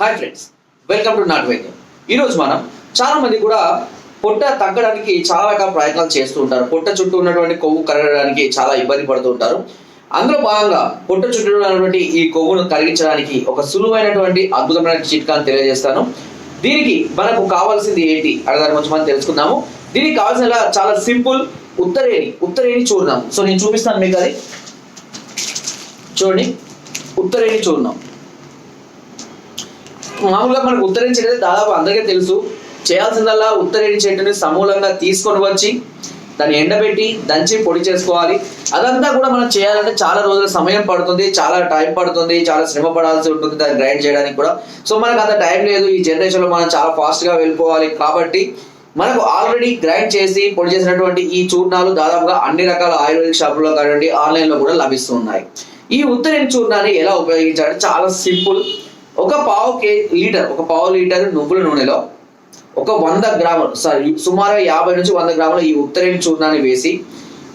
Hi friends welcome to నాట్ వైద్యం ఈరోజు మనం చాలా మంది కూడా పొట్ట తగ్గడానికి చాలా రకాల ప్రయత్నాలు చేస్తూ ఉంటారు. పొట్ట చుట్టూ ఉన్నటువంటి కొవ్వు కరగడానికి చాలా ఇబ్బంది పడుతూ ఉంటారు. అందులో భాగంగా పొట్ట చుట్టూ ఉన్నటువంటి ఈ కొవ్వును కరిగించడానికి ఒక సులువైనటువంటి అద్భుతమైన చిట్కాను తెలియజేస్తాను. దీనికి మనకు కావాల్సింది ఏంటి? అనే దాని గురించి మనం తెలుసుకుందాము. దీనికి కావాల్సిన చాలా సింపుల్ ఉత్తరేణి ఉత్తరేణి చూడదాం సో నేను చూపిస్తాను మీకు అది. చూడండి. ఉత్తరేణి చూడదాం మామూలుగా మనకు ఉత్తరేణి చెట్టు దాదాపు అందరికీ తెలుసు. చేయాల్సిందల్లా ఉత్తరేణి చెట్టుని సమూలంగా తీసుకొని వచ్చి దాన్ని ఎండబెట్టి దంచి పొడి చేసుకోవాలి. అదంతా కూడా మనం చేయాలంటే చాలా రోజుల సమయం పడుతుంది చాలా టైం పడుతుంది చాలా శ్రమ పడాల్సి ఉంటుంది దాన్ని గ్రైండ్ చేయడానికి కూడా. సో మనకు అంత టైం లేదు. ఈ జనరేషన్లో మనం చాలా ఫాస్ట్గా వెళ్ళిపోవాలి. కాబట్టి మనకు ఆల్రెడీ గ్రైండ్ చేసి పొడి చేసినటువంటి ఈ చూర్ణాలు దాదాపుగా అన్ని రకాల ఆయుర్వేదిక్ షాపుల్లో కానివ్వండి ఆన్లైన్లో కూడా లభిస్తున్నాయి. ఈ ఉత్తరేణి చూర్ణాన్ని ఎలా ఉపయోగించాలంటే చాలా సింపుల్. ఒక పావు కే లీటర్ ఒక పావు లీటర్ నువ్వుల నూనెలో ఒక వంద గ్రాములు సారీ సుమారు యాభై నుంచి వంద గ్రాముల ఈ ఉత్తరేణి చూర్ణాన్ని వేసి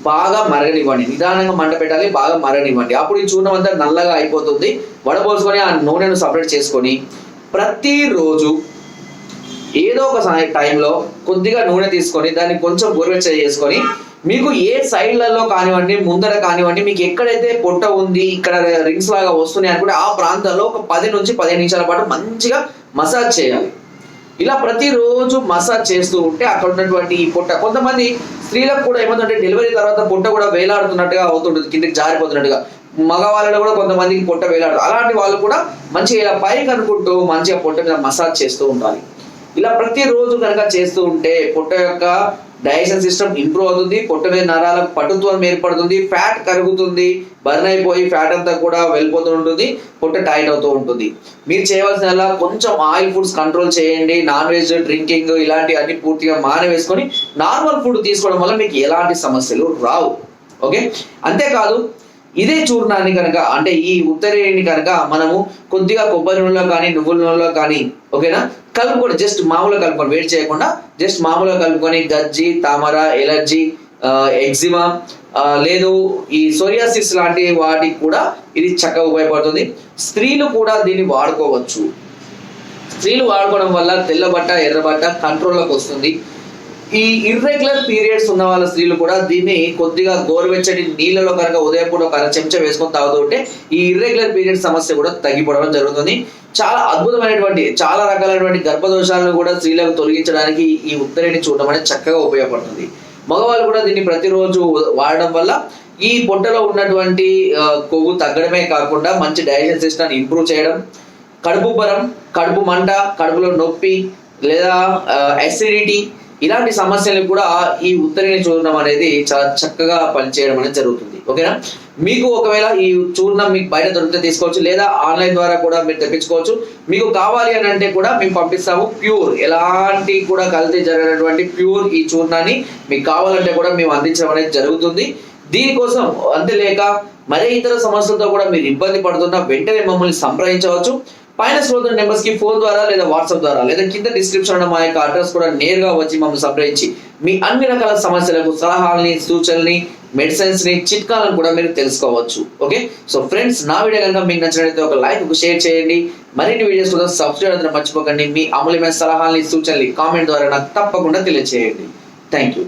బాగా మరగనివ్వండి. నిదానంగా మంట పెట్టాలి బాగా మరగనివ్వండి. అప్పుడు ఈ చూర్ణం అంతా నల్లగా అయిపోతుంది. వడపోసుకొని ఆ నూనెను సపరేట్ చేసుకొని ప్రతిరోజు ఏదో ఒక టైంలో కొద్దిగా నూనె తీసుకొని దాన్ని కొంచెం గోరువెచ్చ చేసుకొని మీకు ఏ సైడ్లలో కానివ్వండి ముందర కానివ్వండి మీకు ఎక్కడైతే పొట్ట ఉంది ఇక్కడ రింగ్స్ లాగా వస్తున్నాయి అనుకుంటే ఆ ప్రాంతాల్లో ఒక పది నుంచి పదిహేను నిమిషాల పాటు మంచిగా మసాజ్ చేయాలి. ఇలా ప్రతిరోజు మసాజ్ చేస్తూ ఉంటే అక్కడ ఉన్నటువంటి ఈ పొట్ట కొంతమంది స్త్రీలకు కూడా ఏమవుతుందంటే డెలివరీ తర్వాత పొట్ట కూడా వేలాడుతున్నట్టుగా అవుతుంటుంది కిందకి జారిపోతున్నట్టుగా. మగవాళ్ళలో కూడా కొంతమందికి పొట్ట వేలాడు అలాంటి వాళ్ళు కూడా మంచిగా ఇలా పైకి అనుకుంటూ మంచిగా పొట్ట మీద మసాజ్ చేస్తూ ఉండాలి. ఇలా ప్రతిరోజు కనుక చేస్తూ ఉంటే పొట్ట యొక్క డైజెషన్ సిస్టమ్ ఇంప్రూవ్ అవుతుంది పొట్ట మీద నరాలకు పటుత్వం ఏర్పడుతుంది ఫ్యాట్ కరుగుతుంది బర్న్ అయిపోయి ఫ్యాట్ అంతా కూడా వెళ్ళిపోతూ ఉంటుంది పొట్ట టైట్ అవుతూ ఉంటుంది. మీరు చేయవలసిన కొంచెం ఆయిల్ ఫుడ్స్ కంట్రోల్ చేయండి నాన్ వెజ్ డ్రింకింగ్ ఇలాంటి అన్ని పూర్తిగా మానవేసుకొని నార్మల్ ఫుడ్ తీసుకోవడం వల్ల మీకు ఎలాంటి సమస్యలు రావు. ఓకే? అంతేకాదు ఇదే చూర్ణాన్ని కనుక అంటే ఈ ఉత్తరేణిని కనుక మనము కొద్దిగా కొబ్బరి నూనెలో కానీ నువ్వుల నూనెలో కానీ ఓకేనా? కలుపుకొని జస్ట్ మామూలుగా కలుపుకొని వేడి చేయకుండా జస్ట్ మామూలుగా కలుపుకొని గజ్జి తామర ఎలర్జీ ఎగ్జిమా లేదు ఈ సోరియాసిస్ లాంటి వాటికి కూడా ఇది చక్కగా ఉపయోగపడుతుంది. స్త్రీలు కూడా దీన్ని వాడుకోవచ్చు. స్త్రీలు వాడుకోవడం వల్ల తెల్ల బట్ట ఎర్ర బట్ట కంట్రోల్లోకి వస్తుంది. ఈ ఇర్రెగ్యులర్ పీరియడ్స్ ఉన్న వాళ్ళ స్త్రీలు కూడా దీన్ని కొద్దిగా గోరువెచ్చటి నీళ్ళలో కనుక ఉదయం పూట ఒక చెంచా వేసుకొని తాగుతుంటే ఈ ఇర్రెగ్యులర్ పీరియడ్ సమస్య కూడా తగ్గిపోవడం జరుగుతుంది. చాలా అద్భుతమైనటువంటి చాలా రకాలైనటువంటి గర్భదోషాలను కూడా స్త్రీలకు తొలగించడానికి ఈ ఉత్తరేణి చూడడం అనేది చక్కగా ఉపయోగపడుతుంది. మగవాళ్ళు కూడా దీన్ని ప్రతిరోజు వాడడం వల్ల ఈ పొట్టలో ఉన్నటువంటి కొవ్వు తగ్గడమే కాకుండా మంచి డైజెషన్ సిస్టమ్ ఇంప్రూవ్ చేయడం కడుపు బరం కడుపు మంట కడుపులో నొప్పి లేదా అసిడిటీ ఇలాంటి సమస్యలు కూడా ఈ ఉత్తరేణి చూర్ణం అనేది చాలా చక్కగా పనిచేయడం అనేది జరుగుతుంది. ఓకేనా? మీకు ఒకవేళ ఈ చూర్ణం మీకు బయట దొరికితే తీసుకోవచ్చు లేదా ఆన్లైన్ ద్వారా కూడా మీరు తెప్పించుకోవచ్చు. మీకు కావాలి అని అంటే కూడా మేము పంపిస్తాము. ప్యూర్ ఎలాంటి కూడా కల్తీ జరిగినటువంటి ప్యూర్ ఈ చూర్ణాన్ని మీకు కావాలంటే కూడా మేము అందించడం అనేది జరుగుతుంది. దీనికోసం అంతేలేక మరే ఇతర సమస్యలతో కూడా మీరు ఇబ్బంది పడుతున్నా వెంటనే మమ్మల్ని సంప్రదించవచ్చు. పైన శ్రోతల నెంబర్స్కి ఫోన్ ద్వారా లేదా వాట్సాప్ ద్వారా లేదా కింద డిస్క్రిప్షన్ ఉన్న మా యొక్క అడ్రస్ కూడా నేరుగా వచ్చి మమ్మల్ని సంప్రదించి మీ అన్ని రకాల సమస్యలకు సలహాలని సూచనల్ని మెడిసిన్స్ని చిట్కాలను కూడా మీరు తెలుసుకోవచ్చు. ఓకే సో ఫ్రెండ్స్ నా వీడియో కనుక మీకు నచ్చినట్లయితే ఒక లైక్ ఒక షేర్ చేయండి. మరిన్ని వీడియోస్ కోసం సబ్స్క్రైబ్ అయితే మర్చిపోకండి. మీ అమూల్యమైన సలహాలని సూచనలు కామెంట్ ద్వారా నాకు తప్పకుండా తెలియజేయండి థ్యాంక్ యూ